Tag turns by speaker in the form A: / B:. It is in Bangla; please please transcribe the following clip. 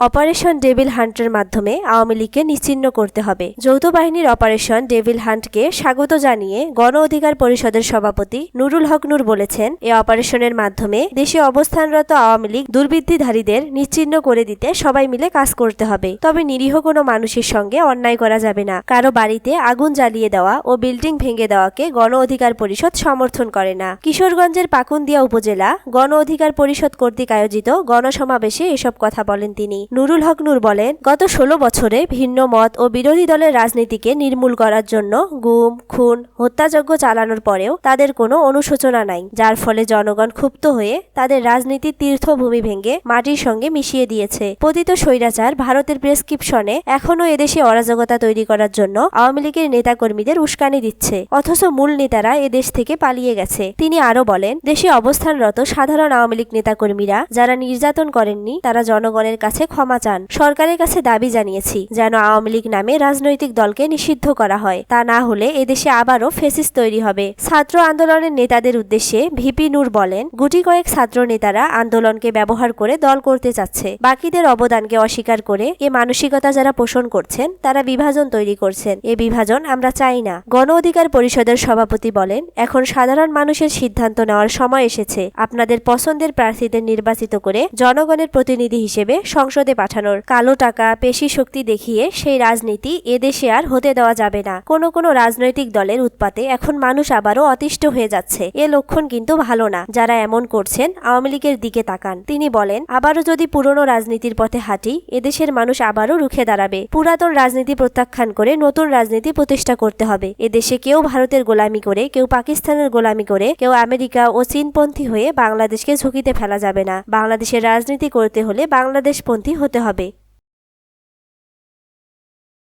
A: অপারেশন ডেভিল হান্টের মাধ্যমে আওয়ামী লীগকে নিশ্চিহ্ন করতে হবে। যৌথ বাহিনীর অপারেশন ডেভিল হান্টকে স্বাগত জানিয়ে গণ অধিকার পরিষদের সভাপতি নুরুল হক নূর বলেছেন, এ অপারেশনের মাধ্যমে দেশে অবস্থানরত আওয়ামী লীগ দুর্বৃত্তিধারীদের নিশ্চিহ্ন করে দিতে সবাই মিলে কাজ করতে হবে। তবে নিরীহ কোনো মানুষের সঙ্গে অন্যায় করা যাবে না। কারও বাড়িতে আগুন জ্বালিয়ে দেওয়া ও বিল্ডিং ভেঙে দেওয়াকে গণ অধিকার পরিষদ সমর্থন করে না। কিশোরগঞ্জের পাকুন্দিয়া উপজেলা গণ অধিকার পরিষদ কর্তৃক আয়োজিত গণসমাবেশে এসব কথা বলেন তিনি। নুরুল হক নূর বলেন, গত ষোলো বছরে ভিন্ন মত ও বিরোধী দলের রাজনীতিকে নির্মূল করার জন্য গুম, খুন, হত্যাযজ্ঞ চালানোর পরেও তাদের কোনো অনুশোচনা নাই, যার ফলে জনগণ ক্ষুব্ধ হয়ে তাদের রাজনীতির তীর্থভূমি ভেঙে মাটির সঙ্গে মিশিয়ে দিয়েছে। পতিত স্বৈরাচার ভারতের প্রেসক্রিপশনে এখনও এদেশে অরাজকতা তৈরি করার জন্য আওয়ামী লীগের নেতাকর্মীদের উস্কানি দিচ্ছে, অথচ মূল নেতারা এদেশ থেকে পালিয়ে গেছে। তিনি আরও বলেন, দেশে অবস্থানরত সাধারণ আওয়ামী লীগ নেতাকর্মীরা যারা নির্যাতন করেননি, তারা জনগণের কাছে ক্ষমা চান। সরকারের কাছে দাবি জানিয়েছি, যেন আওয়ামী লীগ নামে রাজনৈতিক দলকে নিষিদ্ধ করা হয়। তা না হলে এদেশে আবারও ফেসিস তৈরি হবে। ছাত্র আন্দোলনের নেতাদের উদ্দেশ্যে ভিপি নূর বলেন, গুটি কয়েক ছাত্র নেতারা আন্দোলনকে ব্যবহার করে দল করতে চাচ্ছে। বাকিদের অবদানকে অস্বীকার করে এ মানসিকতা যারা পোষণ করছেন, তারা বিভাজন তৈরি করছেন। এ বিভাজন আমরা চাই না। গণ অধিকার পরিষদের সভাপতি বলেন, এখন সাধারণ মানুষের সিদ্ধান্ত নেওয়ার সময় এসেছে। আপনাদের পছন্দের প্রার্থীদের নির্বাচিত করে জনগণের প্রতিনিধি হিসেবে সংসদে পাঠানোর কালো টাকা, পেশি শক্তি দেখিয়ে সেই রাজনীতি এদেশে আর হতে দেওয়া যাবে না। কোনো কোনো রাজনৈতিক দলের উৎপাতে এখন মানুষ আবারও অতিষ্ঠ হয়ে যাচ্ছে। এ লক্ষণ কিন্তু ভালো না। যারা এমন করছেন, আওয়ামী লীগের দিকে তাকান। তিনি বলেন, আবারও যদি পুরনো রাজনীতির পথে হাঁটি এদেশের মানুষ আবারও রুখে দাঁড়াবে। পুরাতন রাজনীতি প্রত্যাখ্যান করে নতুন রাজনীতি প্রতিষ্ঠা করতে হবে। এদেশে কেউ ভারতের গোলামি করে, কেউ পাকিস্তানের গোলামি করে, কেউ আমেরিকা ও চীনপন্থী হয়ে বাংলাদেশকে ঝুঁকিতে ফেলা যাবে না। বাংলাদেশের রাজনীতি করতে হলে বাংলাদেশপন্থী হতে হবে।